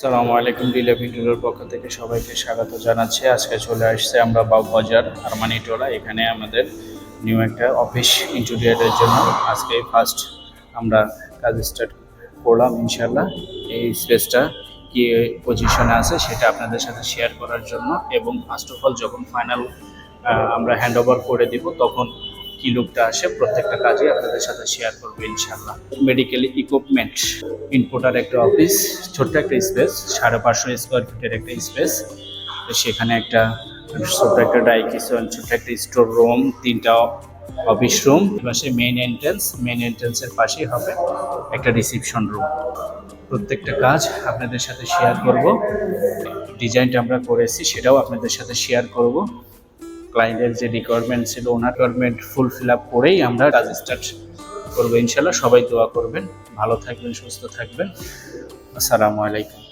আসসালামু আলাইকুম, ডিলে ভিডিওর পক্ষ থেকে সবাইকে স্বাগত জানাচ্ছি। আজকে চলে আসছে আমরা বাববাজার আরমানিটোলা। এখানে আমাদের নিউ একটা অফিস ইন্টেরিয়ারের জন্য। আজকে ফার্স্ট আমরা কাজ স্টার্ট করলাম ইনশাল্লাহ এই স্পেসটা কি পজিশনে আছে সেটা আপনাদের সাথে শেয়ার করার জন্য। এবং ফার্স্ট অফ অল যখন ফাইনাল আমরা হ্যান্ড ওভার করে দিব, তখন কি লোকটা আসে, প্রত্যেকটা কাজে আপনাদের সাথে শেয়ার করব ইনশাল্লাহ মেডিকেল ইকুইপমেন্ট ইনপুটার একটা অফিস ছোট্ট একটা স্পেস সাড়ে পাঁচশো স্কোয়ার ফিটের একটা স্পেস সেখানে একটা ছোট্ট একটা ডাই কিচেন ছোট্ট একটা স্টোর রুম তিনটা অফিস রুম পাশে মেইন এন্ট্রেন্স মেইন এন্ট্রেন্সের পাশেই হবে একটা রিসিপশন রুম প্রত্যেকটা কাজ আপনাদের সাথে শেয়ার করব। ডিজাইনটা আমরা করেছি, সেটাও আপনাদের সাথে শেয়ার করব। ক্লায়েন্টের যে রিকোয়ারমেন্ট ছিল, ওনার রিকোয়ারমেন্ট ফুল ফিল আপ করেই আমরা কাজ স্টার্ট করব। ইনশাল্লাহ সবাই দোয়া করবেন। ভালো থাকবেন, সুস্থ থাকবেন। আসসালামু আলাইকুম।